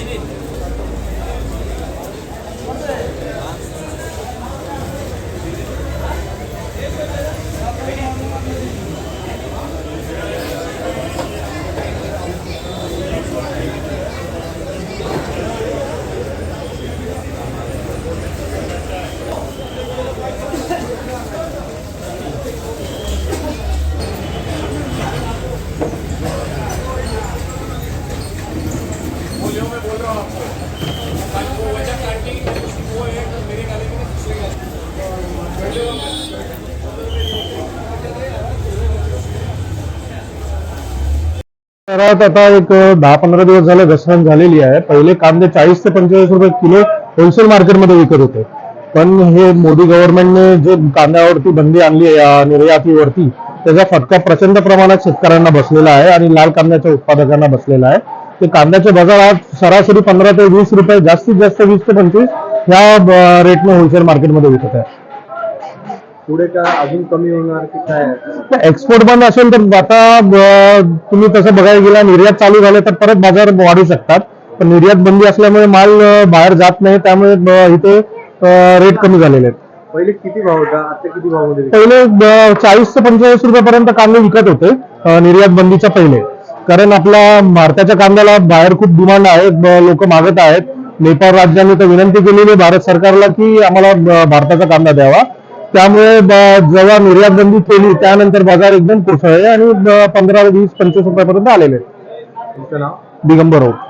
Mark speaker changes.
Speaker 1: えねえんだよ शहरात आता एक दहा पंधरा दिवस झाले घसरण झालेली आहे. पहिले कांदे चाळीस ते पंचेचाळीस रुपये किलो होलसेल मार्केटमध्ये विकत होते. पण हे मोदी गव्हर्नमेंटने जे कांद्यावरती बंदी आणली आहे या निर्यातीवरती त्याचा फटका प्रचंड प्रमाणात शेतकऱ्यांना बसलेला आहे आणि लाल कांद्याच्या उत्पादकांना बसलेला आहे. ते कांद्याचे बाजार आज सरासरी पंधरा ते वीस रुपये जास्तीत जास्त वीस ते पंचवीस ह्या रेटने होलसेल मार्केटमध्ये विकत आहे.
Speaker 2: पुढे का अजून कमी होणार की काय?
Speaker 1: एक्सपोर्ट बंद असेल तर आता तुम्ही तसं बघायला गेला निर्यात चालू झाले तर परत बाजार वाढू शकतात. पण निर्यात बंदी असल्यामुळे माल बाहेर जात नाही त्यामुळे इथे रेट कमी झालेले आहेत.
Speaker 2: पहिले किती भाव होता? आता किती भावमध्ये
Speaker 1: पहिले चाळीस ते पंचेचाळीस रुपयापर्यंत कांदे विकत होते निर्यात बंदीच्या पहिले. कारण आपला भारताच्या कांद्याला बाहेर खूप डिमांड आहे. लोक मागत आहेत. नेपाळ राज्याने तर विनंती केलेली आहे भारत सरकारला की आम्हाला भारताचा कांदा द्यावा. त्यामुळे जेव्हा निर्यात बंदी केली त्यानंतर बाजार एकदम कोसळले आणि पंधरा वीस पंचवीस रुपयापर्यंत आलेले. दिगंबर होत